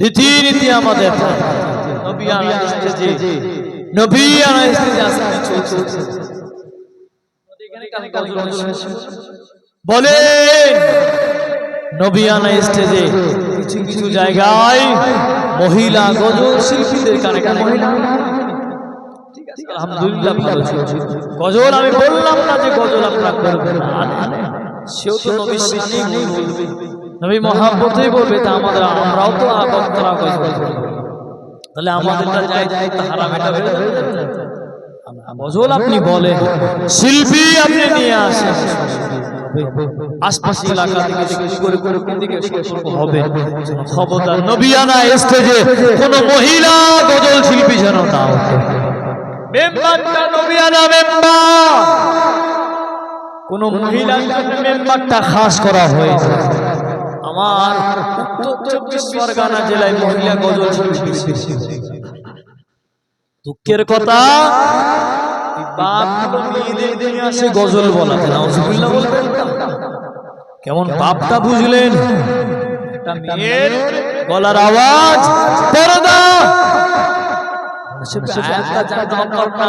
রীতিনীতি আমাদের। নবী আনা স্টেজে নবী আনা স্টেজে আজকে চলছে বলেন নবী আনা স্টেজে কিছু কিছু জায়গায় মহিলা গজল শিল্পীদের কানে কানে। আলহামদুলিল্লাহ ভালো ছিল গজল আমি বললাম না যে গজল আপনারা করবেন সেও তো শানেই বলবে। নবী মহাব্বতেই বলবে তা আমাদের আমরাও তো। তাহলে আমাদেরটা যাই যাই তা হারাম এটা হয়ে যাবে। গজল আপনি বলেন শিল্পী আপনি নিয়ে আসেন। আশপাশ এলাকা থেকে জিজ্ঞেস করে করে কোন দিকে হবে? খবরদার নবিয়ানা স্টেজে কোন মহিলা গজল শিল্পী যেন না মেম্বারটা নবিয়ানা মেম্বার। কোন মহিলার মেম্বারটা খাস করা হয়েছে। আমার উত্তর চব্বিশ পরগনা জেলায় মহিলা গজল দুঃখের কথা গজল বলাতে। কেমন বাপটা বুঝলেন? গলার আওয়াজ, পর্দা। আয়াতটা জানা অকরনা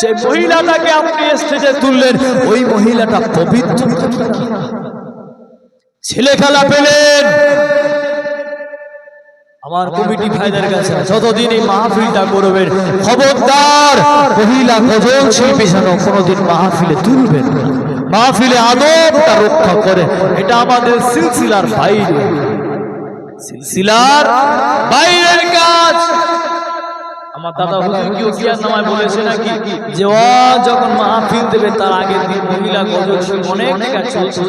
সেই মহিলাটাকে আপনি স্টেজে তুললেন, ওই মহিলাটা পবিত্র। ছেলে খেলা পেলেন। আমার কমিটি ভাইদের কাছে যতদিন এই মাহফিলটা করবেন, খবরদার, মহিলা গজল শিল্পী যেন কোনোদিন মাহফিলে তুলবেন। মাহফিলে আদবটা রক্ষা করে, এটা আমাদের সিলসিলার বাইরে। সিলসিলার বাইরের আমার দাদা হুজুর কি ওকিয়ার নামায় বলেছে নাকি? যে ও যখন মাহফিল দেবে তার আগের দিন মহিলা গজল অনেক কাজ চলছে।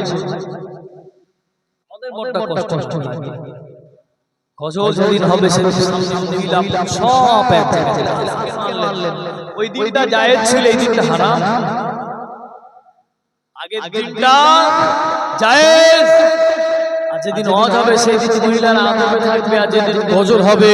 আমাদের মনটা কষ্ট কষ্ট লাগে। গজল যেদিন হবে সেদিন সামনে মহিলা সব এক ওই দিনটা জায়েজ ছিল এই দিনটা হারাম। আগের দিনটা জায়েজ। আর যেদিন হজ হবে সেই দিন মহিলারা থাকবে আর যেদিন গজল হবে।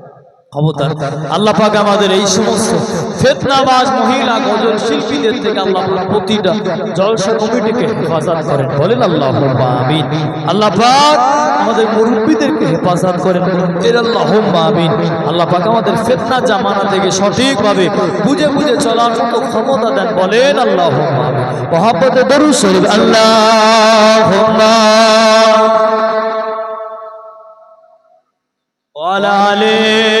ক্ষমতার আল্লাহ পাক আমাদের এই সমস্ত ফেতনাবাজ মহিলা গজল শিল্পীদের থেকে আল্লাহ প্রতিটা জলসা কমিটিকে হেফাজত করেন। বলেন আল্লাহ আমিন। আল্লাহ পাক আমাদের মুরব্বীদেরকে হেফাজত করেন। এর আল্লাহ আমিন। আল্লাহ পাক আমাদের ফেতনা জামানা থেকে সঠিকভাবে বুঝে বুঝে চলার মতো ক্ষমতা দেন। বলেন আল্লাহ আমিন। মহাব্বতে দরুদ শরীফ। আল্লাহ আলা আলী